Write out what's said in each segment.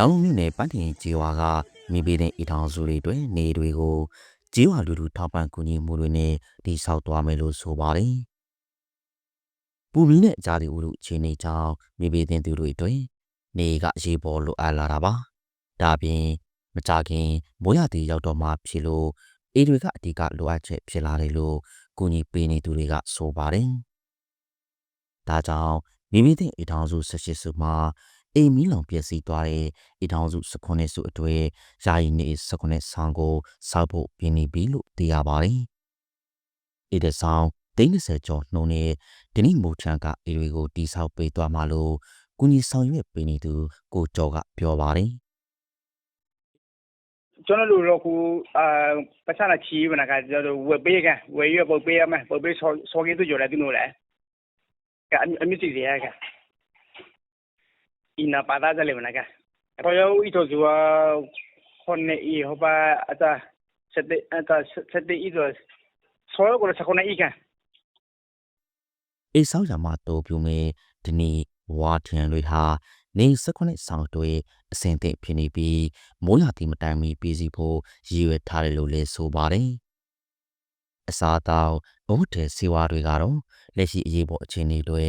လောင်လုံးမြို့နယ်ပန်းတင်ကျေးရွာကမိဘတဲ့အိထောင်စုတွေအတွက်နေတွေကိုကျေးရွာလူထုထောက်ပံ့ကူညီမှုတွေနဲ့တိဆောက်သွားမယ်လို့ဆိုပါတယ်။ပူမီနဲ့ဂျာဒီဦးတို့အခြေအနေကြောင့်မိဘတဲ့သူတွေအတွက်နေကအရေးပေါ်လိုအပ်လာတာပါ။ဒါပြင်မကြခင်မိုးရသည်ရောက်တော့မှဖြစ်လို့အေတွေကအဓိကလိုအပ်ချက်ဖြစ်လာတယ်လို့ကူညီပေးနေသူတွေကဆိုပါတယ်။ဒါကြောင့်မိမိတဲ့အိထောင်စု18စုမှာ အိမ်မီးလောင်ပျက်စီးသွားတဲ့အိထောင်စု19စုအတွေ့ယာယီနေ19ဆောင်ကိုစောက်ဖို့ပြင်နေပြီလို့သိရပါတယ်။ဤတဲ့ဆောင်သိန်း30ကျော်နှုန်းနဲ့ဒီနေ့မိုးချမ်းကအေတွေကိုတိဆောက်ပေးသွားမှလို့ကုညီဆောင်ရွက်ပေးနေသူကိုကျော်ကပြောပါတယ်။ကျွန်တော်တို့တော့ခုအာပတ်စံချီးမနာကကျွန်တော်ဝယ်ပေးကဝယ်ရပုတ်ပေးရမယ်ပုတ်ပေးဆောဆောကင်းသူကြော်တယ်သူတို့လေကအမြင့်စီရကအင်းနာပါတာတယ်မနာက တော့ရောဤတော့ဆိုခွန်နေဤဟဘာအတာစတဲ့အတာစတဲ့ဤတော့ဆောရကိုစခုနေဤကအိတ်ဆောက်ရမှာတိုးပြူမဲ့ဒီနေ့ဝါထန်တွေဟာနေ18ဆောင်တွေအစင်သင့်ဖြစ်နေပြီးမိုးရာသီမတိုင်မီပြည်စီဖို့ရည်ရွယ်ထားတယ်လို့လည်းဆိုပါတယ်။အစားအသောက်ဘုဒ္ဓဆေးဝါးတွေကတော့လက်ရှိအရေးပေါ်အခြေအနေတွေ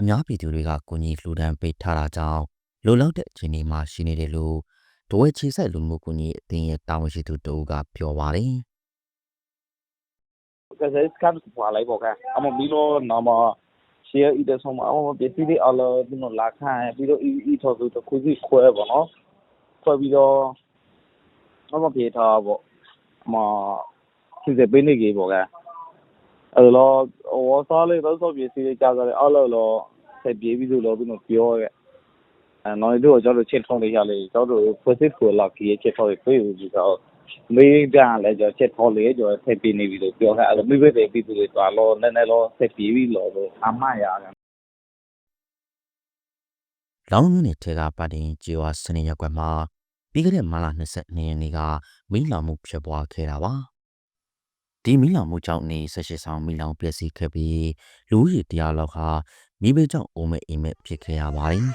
အများပြည်သူတွေကကူညီလှူဒန်းပေးထားတာကြောင့် လိုလောက်တဲ့အခြေအနေမှာရှိနေတယ်လို့ဒဝဲချေဆိုင်လူမှုကူညီအသင်းရဲ့တာဝန်ရှိသူတို့ကပြောပါတယ်။ကစားစကပ်ပွာလိုက်ပေါ့ကအမမီလိုနော်မရှေ့ဤတဲ့ဆုံးမအမပစ္စည်းတွေအလောဒီနော်လာခိုင်းပြီးတော့ဤဤထော်သူတခုစီခွဲပေါ့နော်ခွဲပြီးတော့အမပြေထားပေါ့အမစီစပေးနေကြီးပေါ့ကအဲ့တော့ဝါစားလေးတော့ဆိုပစ္စည်းတွေကြာကြတယ်အလောလောဆက်ပြေးပြီးလို့ပြီးတော့ပြောရဲ့ အဲနော်တို့ကျွန်တော်ချက်ထုံးလေးရလေကျွန်တော်ဖွဲ့စစ်ကိုလောက်ကြီးချက်ထုံးလေးပြေးပြီးတော့မေးကြလဲကျွန်တော်ချက်ထုံးလေးကျွန်တော်ဆက်ပြေးနေပြီလို့ပြောခဲ့အဲ့တော့မိဘတွေပြီးသူတွေသွားလို့နည်းနည်းတော့ဆက်ပြေးပြီးလို့အမရရတယ်လောင်းမြို့နယ်ထဲကပတ်တင်ကျေးရွာစနေရက်ကွက်မှာပြီးခဲ့တဲ့မလ22ရက်နေ့ကမီးလောင်မှုဖြစ်ပွားခဲ့တာပါဒီမီးလောင်မှုကြောင့်နေ18ဆောင်မီးလောင်ပျက်စီးခဲ့ပြီးလူဦးရေတရားလောက်ဟာမိဘကြောင့်အိုးမဲ့အိမ်မဲ့ဖြစ်ခဲ့ရပါတယ်